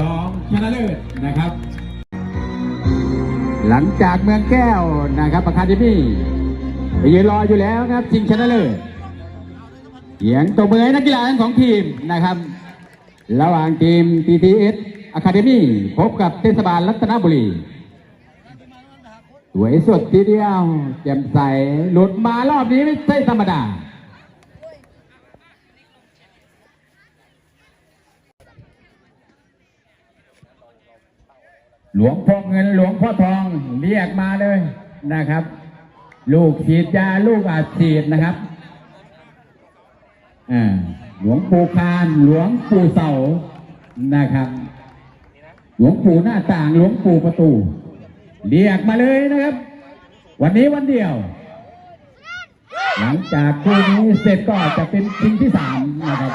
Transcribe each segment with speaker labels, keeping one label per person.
Speaker 1: รอบรองชนะเลิศนะครับ
Speaker 2: หลังจากเมืองแก้วนะครับประคาเดมี่ไปยืนรออยู่แล้วนะครับชิงชนะเลิศเสียงตบมือนักกีฬาทั้งสองทีมนะครับ ระหว่างทีม TTS Academy พบกับเทศบาลรัตนบุรีสวยสดทีเดียวแจ่มใสหลุดมารอบนี้ไม่ใช่ธรรมดา หลวงพ่อเงินหลวงพ่อทองเรียกมาเลยนะครับ ลูกฉีดยาลูกอาจฉีดนะครับอ่าหลวงปู่คานหลวงปู่เสานะครับ หลวงปู่หน้าต่างหลวงปู่ประตู เรียกมาเลยนะครับ วันนี้วันเดียว หลังจากคู่นี้เสร็จก็จะเป็นชิงที่สามนะครับ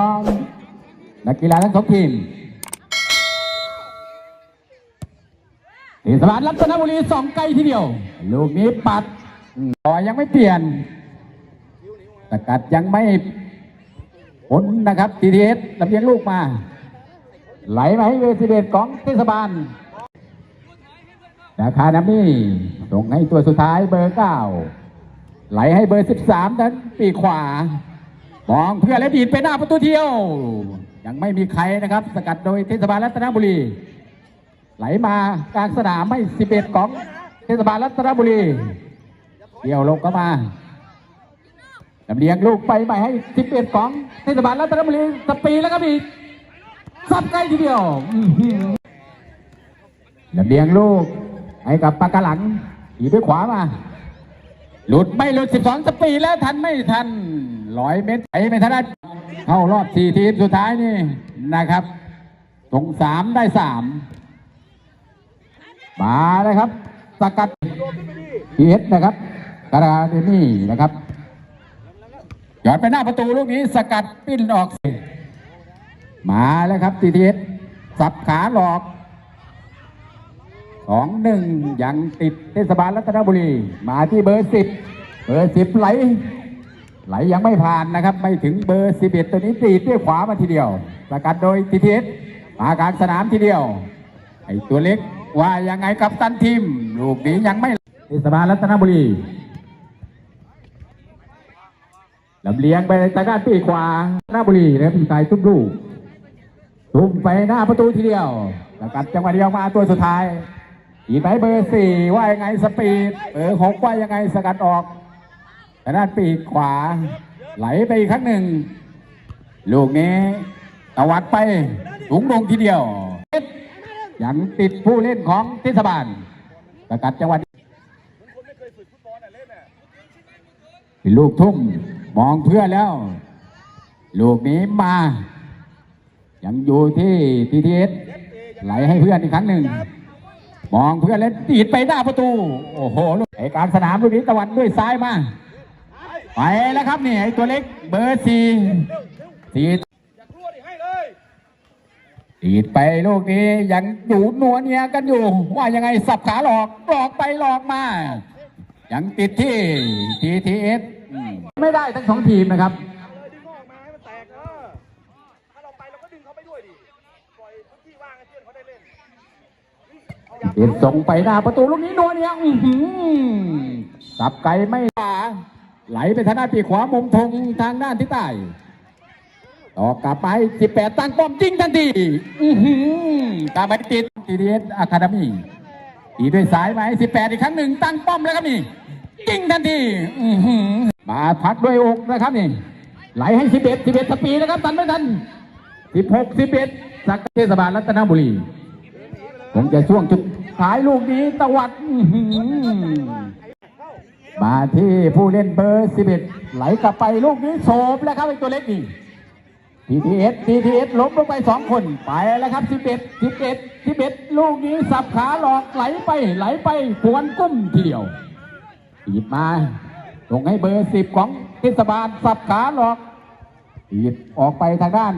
Speaker 2: อล นักกีฬาทั้งสองทีมเทศบาลรัตนบุรีสองไกลทีเดียว ลูกนี้ปัดต่อยังไม่เปลี่ยนสกัดยังไม่ผลนะครับทีเอสลำเลียงลูกมา ไหลมาให้เวสิเดตของเทศบาลราคาน้ำนี่ส่งให้ตัวสุดท้ายเบอร์เก้าไหลให้เบอร์สิบสามนั้นปีขวามองเพื่อและดีดไปหน้าประตูเดียว ยังไม่มีใครนะครับ สกัดโดยเทศบาลรัตนบุรี ไหลมากลางสนามไม่สิบเอ็ดของเทศบาลรัตนบุรีเดี่ยวลงก็มาลำเลียงลูกไปใหม่ให้สิบเอ็ดของเทศบาลรัตนบุรีสปีแล้วก็อีกซับใกล้ทีเดียวลำเลียงลูกให้กับปากกาหลังอีกด้วยขวามา หลุดไม่หลุด12สองสปีแล้วทันไม่ทัน ร้อยเมตรไปไม่ทันได้เข้ารอบสี่ทีมสุดท้ายนี่นะครับตรงสามได้สามมาเลยครับ สกัดพีเอสนะครับกระดาเดนี่นะครับหยอดไปหน้าประตูลูกนี้สกัดปิ้นออกมาแล้วครับทีเอสสับขาหลอกสองหนึ่งยังติดเทศบาลรัตนบุรี มาที่เบอร์สิบเบอร์สิบไหล ไหลยังไม่ผ่านนะครับ ไม่ถึงเบอร์สิบเอ็ดตัวนี้ตีด้วยขวามาทีเดียวสกัดโดยทีเทสมากลางสนามทีเดียว ไอ้ตัวเล็กว่ายังไงกับตันทีม ลูกนี้ยังไม่เทศบาลรัตนบุรีลำเลียงไปทางด้านปีขวารัตนบุรีนะครับพี่ชายตุ้มลูกตุ้มไปหน้าประตูทีเดียวสกัดจังหวะเดียวมาตัวสุดท้ายอีกไหมเบอร์สี่ว่ายังไงสปีดเบอร์หกว่ายังไงสกัดออก ทางด้านปีกขวา ไหลไปอีกครั้งหนึ่ง ลูกนี้ตวัดไปถุงลงทีเดียวยังติดผู้เล่นของเทศบาลสกัดจังหวะนี้ลูกทุ่มมองเพื่อนแล้ว ลูกนี้มา ยังอยู่ที่ทีทีเอสไหลให้เพื่อนอีกครั้งหนึ่ง มองเพื่อนแล้วตีดไปหน้าประตู โอ้โหลูกไอกลารสนามลูกนี้ตะวันด้วยซ้ายมา ไปแล้วครับนี่ไอ้ตัวเล็กเบอร์สี่ตีดตีดไปลูกนี้ยังอยู่นัวเนียกันอยู่ ว่ายังไงสับขาหลอกหลอกไปหลอกมา ยังติดที่ทีทีเอสไม่ได้ทั้งสองทีมนะครับ
Speaker 3: เลยดึงออกมาให้มันแตกเออถ้าเราไปเราก็ดึงเขาไปด้วยดิปล่อยพื้นที่ว่างให้เพื่อนเขาได้เล่นเอาอย่า
Speaker 2: เอ็นส่งไปหน้าประตูลูกนี้นัวเนี่ยอื้อหือสับไกลไม่ขวา ไหลไปทางด้านปีขวามุมธงทางด้านทิศใต้ตอกลับไป 18 ตั้งป้อมจริงทันทีอือหือตามไปติดทีดีเอสอะคาเดมี่อีด้วยสายไหม18 อีกครั้งหนึ่งตั้งป้อมแล้วครับนี่จริงทันทีอือหือมาพักด้วยอกนะครับนี่ ไหลให้ 11 11สปีดนะครับตันไม่ทัน 16 11สักเทศบาลรัตนบุรีผมจะช่วงจุดท้ายลูกนี้ตะวัดอือหือ มาที่ผู้เล่นเบอร์ 11 ไหลกลับไปลูกนี้โฉบแล้วครับไอตัวเล็กนี่ TTS TTS ล้มลงไปสองคนไปแล้วครับ 11 11 11 ลูกนี้สับขาหลอกไหลไปไหลไปกวนกุ้มทีเดียวตีดมาส่งให้เบอร์10ของเทศบาลสับขาหลอกตีดออกไปทางด้าน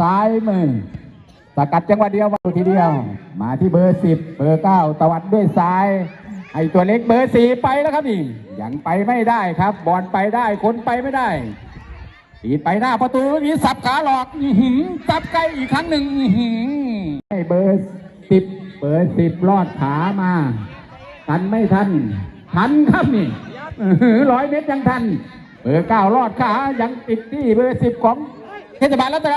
Speaker 2: ซ้ายมือสกัดจังหวะเดียวมาทีเดียว มาที่เบอร์สิบเบอร์เก้าตวัดด้วยซ้าย ไอตัวเล็กเบอร์สี่ไปแล้วครับนี่ยังไปไม่ได้ครับ บอลไปได้คนไปไม่ได้ตีไปหน้าประตูนี้สับขาหลอกหือสับไกลอีกครั้งหนึ่งอื้อหือเบอร์สิบเบอร์สิบลอดขามาทันไม่ทันทันครับนี่ร้อยเมตรยังทัน เบอร์เก้ารอดขายังติดที่เบอร์สิบของเทศบาลรัตน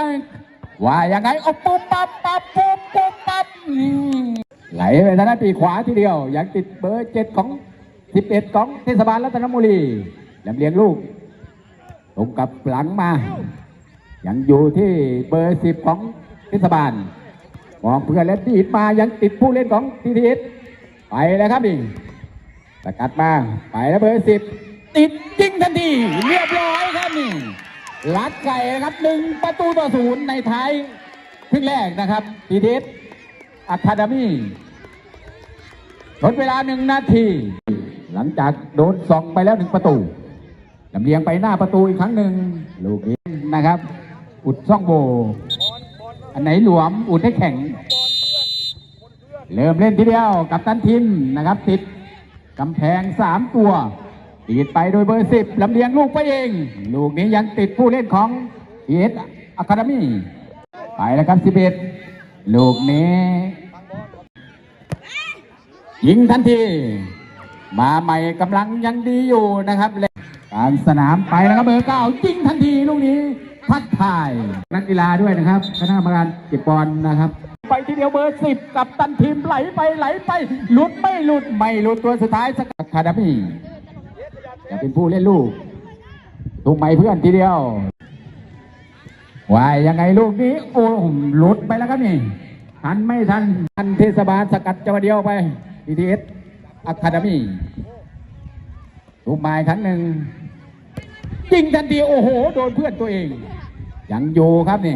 Speaker 2: ว่ายังไงโอ้ปุ๊บปั๊บปั๊บปุ๊บปุ๊บปั๊บ ไหลไปทางด้านปีขวาทีเดียวยังติดเบอร์เจ็ดของสิบเอ็ดของเทศบาลรัตนบุรีลำเลียงลูกตรงกับหลังมา ยังอยู่ที่เบอร์สิบของเทศบาลมองเพื่อนและดีดมายังติดผู้เล่นของทีทีเอสไปแล้วครับนี่สกัดมาไปแล้วเบอร์สิบติดจริงทันทีเรียบร้อยครับนี่ลัดไก่นะครับหนึ่งประตูต่อศูนย์ในท้ายครึ่งแรกนะครับทีทีอสอะคาเดมี่ ทดเวลาหนึ่งนาที หลังจากโดนส่องไปแล้วหนึ่งประตูลำเลียงไปหน้าประตูอีกครั้งหนึ่งลูกนี้นะครับ อุดช่องโบ อันไหนหลวมอุดให้แข็ง เริ่มเล่นทีเดียวกับตันทีมนะครับ ติดกำแพงสามตัวตีดไปโดยเบอร์สิบลำเลียงลูกไปเอง ลูกนี้ยังติดผู้เล่นของเอสอะคาเดมี่ไปแล้วครับสิบเอ็ดลูกนี้ ยิงทันที มาใหม่กำลังยังดีอยู่นะครับเล่นการสนามไปแล้วครับเบอร์เก้ายิงทันทีลูกนี้ทักทาย นักกีฬาด้วยนะครับคณะกรรมการเก็บบอลนะครับ ไปทีเดียวเบอร์สิบกับตันทีมไหลไปไหลไปหลุดไม่หลุดไม่หลุดตัวสุดท้ายสกัดคาดามี่จะเป็นผู้เล่นลูกทุ่มไม้เพื่อนทีเดียววายยังไงลูกนี้ โอ้หลุดไปแล้วครับนี่ทันไม่ทันทันเทศบาลสกัดจังหวะเดียวไป ทีทีเอสอะคาเดมี่ทุ่มไม้ครั้งหนึ่งยิงทันทีโอ้โห โดนเพื่อนตัวเอง ยังอยู่ครับนี่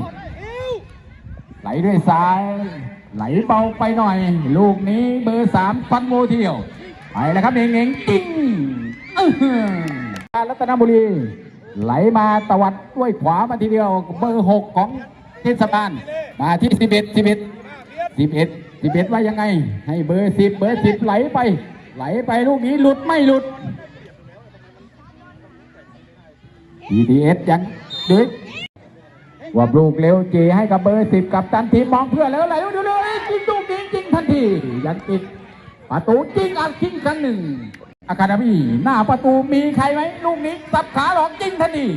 Speaker 2: ไหลด้วยซ้าย ไหลเบาไปหน่อย ลูกนี้เบอร์สามฟันโมทีเดียว ไปแล้วครับเองเองจิ้งอื้อรัตนบุรี ไหลมาตวัดด้วยขวามาทีเดียว เบอร์หกของเทศบาลมาที่สิบเอ็ดสิบเอ็ดสิบเอ็ด สิบเอ็ดว่ายังไง ให้เบอร์สิบเบอร์สิบไหลไป ไหลไปลูกนี้หลุดไม่หลุด TTS ยังดึกว่าลูกเร็วจีให้กับเบอร์สิบกับตันทีมองเพื่อแล้วไหลดูเลยจริงดูจริงจริงทันทียังติดประตูจริงอัดจริงครั้งหนึ่งอาคาดามีหน้าประตูมีใครไหมลูกนี้สับขาหลอกจริงทันที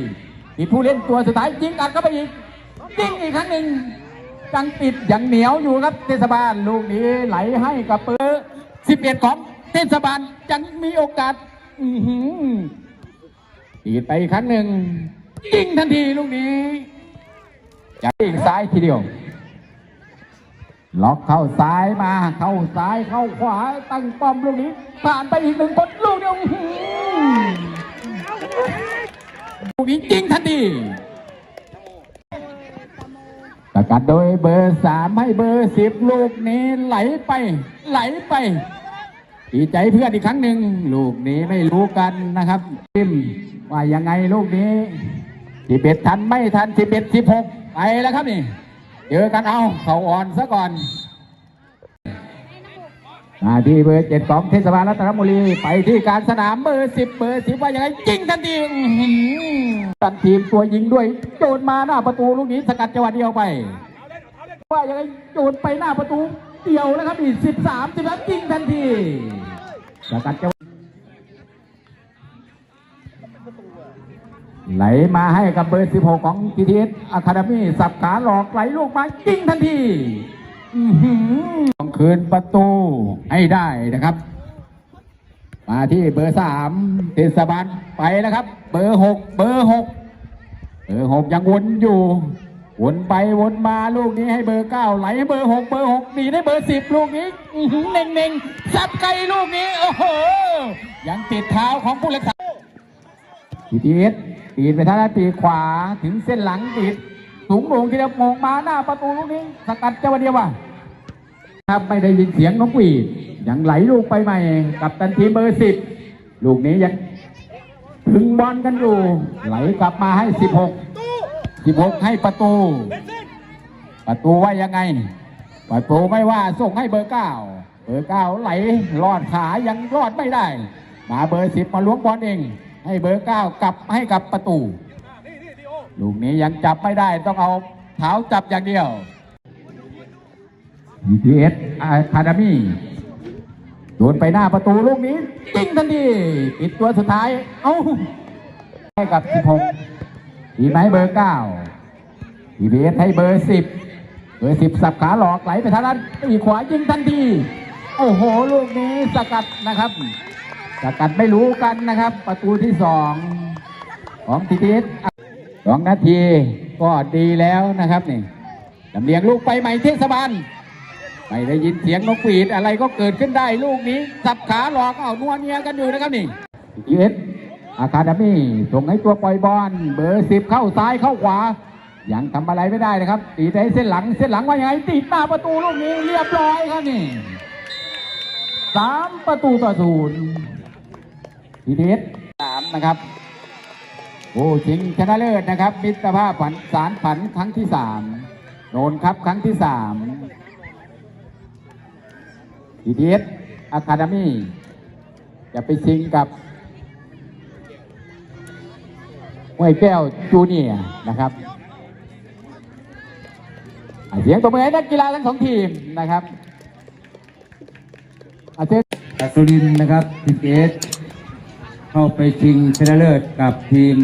Speaker 2: ติดผู้เล่นตัวสุดท้ายจริงอัดเข้าไปอีกจริงอีกครั้งหนึ่ง ยังติดยังเหนียวอยู่ครับเทศบาลลูกนี้ไหลให้กับเบอร์สิบเอ็ดของเทศบาลยังมีโอกาสอือหือตีดไปอีกครั้งหนึ่งยิงทันทีลูกนี้จากอีกซ้ายทีเดียว ล็อกเข้าซ้ายมา เข้าซ้ายเข้าขวา ตั้งป้อมลูกนี้ ผ่านไปอีกหนึ่งคนลูกเดียวอื้อหือลูกนี้จริงทันที สกัดโดยเบอร์สามให้เบอร์สิบลูกนี้ไหลไป ไหลไปดีใจเพื่อนอีกครั้งหนึ่งลูกนี้ไม่รู้กันนะครับทิมว่ายังไงลูกนี้สิบเอ็ดทันไม่ทันสิบเอ็ดสิบหกไปแล้วครับนี่เจอกันเอาเขาอ่อนซะก่อน มาที่เบอร์เจ็ดของเทศบาลรัตนบุรีไปที่การสนามเบอร์สิบเบอร์สิบว่าอยังไงจริงทันทีอื้อหือตันทีมตัวยิงด้วยโจนมาหน้าประตูลูกนี้สกัดจังหวะเดียวไป ว่าอยังไงโจนไปหน้าประตูเดียวแล้วครับอีกสิบสามสิบแล้วจริงทันทีสกัดจังหวะไหลมาให้กับเบอร์สิบหกของทีทีเอสอะคาเดมี่สับขาหลอกไหลลูกมาจริงทันทีอือหือ คืนประตูให้ได้นะครับ มาที่เบอร์สามเทศบาลไปแล้วครับ เบอร์หกเบอร์หกเบอร์หกยังวนอยู่วนไปวนมาลูกนี้ให้เบอร์เก้าไหลให้เบอร์หกเบอร์หกหนีได้เบอร์สิบลูกนี้หือเน่งเน่งๆสับไกลลูกนี้โอ้โหยังติดเท้าของผู้เล่นสาทีทีเอสตีดไปทางด้านปีขวาถึงเส้นหลังติดสูงโด่งทีเดียวมองมาหน้าประตูลูกนี้สกัดเจ้าเดียวว่ะ ครับไม่ได้ยินเสียงนกหวีดยังไหลลูกไปใหม่ กับตันทีเบอร์สิบลูกนี้ยังถึงบอลกันอยู่ ไหลกลับมาให้สิบหกสิบหกให้ประตู ประตูว่ายังไง ประตูไม่ว่าส่งให้เบอร์เก้าเบอร์เก้าไหลรอดขายังรอดไม่ได้ มาเบอร์สิบมาล้วงบอลเอง ให้เบอร์เก้ากลับให้กับประตู ลูกนี้ยังจับไม่ได้ต้องเอาเท้าจับอย่างเดียว BTS Academy โดนไปหน้าประตูลูกนี้จริงทันทีปิดตัวสุดท้าย เอ้าให้กับ 16ทีไหมเบอร์ 9 BTS ให้เบอร์ 10 เบอร์ 10 สับขาหลอกไหลไปทางด้านปีขวายิงทันที โอ้โห ลูกนี้สกัดนะครับ สกัดไม่รู้กันนะครับ ประตูที่สองของทีทีสองนาทีก็ดีแล้วนะครับนี่ลำเลียงลูกไปใหม่เทศบาล ไม่ได้ยินเสียงนกหวีดอะไรก็เกิดขึ้นได้ลูกนี้ สับขาหลอกเอานัวเนียกันอยู่นะครับนี่ทีเอสอาคาดมี่ส่งให้ตัวปล่อยบอลเบอร์สิบเข้าซ้ายเข้าขวา ยังทำอะไรไม่ได้นะครับ ตีได้เส้นหลังเส้นหลังว่ายังไงติดหน้าประตูลูกนี้เรียบร้อยครับนี่สามประตูต่อศูนย์ทีเดสสามนะครับโอ้ชิงชนะเลิศนะครับ มิตรภาพผันสารผันครั้งที่สามโดนครับครั้งที่สาม ทีเดสอะคาเดมี่จะไปชิงกับห้วยแก้วจูเนียนะครับเสียงตัวมือให้นักกีฬาทั้งสองทีมนะครับอาเซ
Speaker 1: สุรินนะครับทีเอสเข้าไปชิงชนะเลิศกับทีม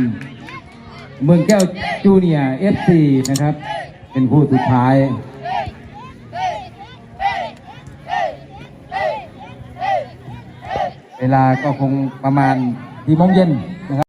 Speaker 1: เมืองแก้วจูเนียเอฟซีนะครับ เป็นคู่สุดท้าย เวลาก็คงประมาณสี่โมงเย็น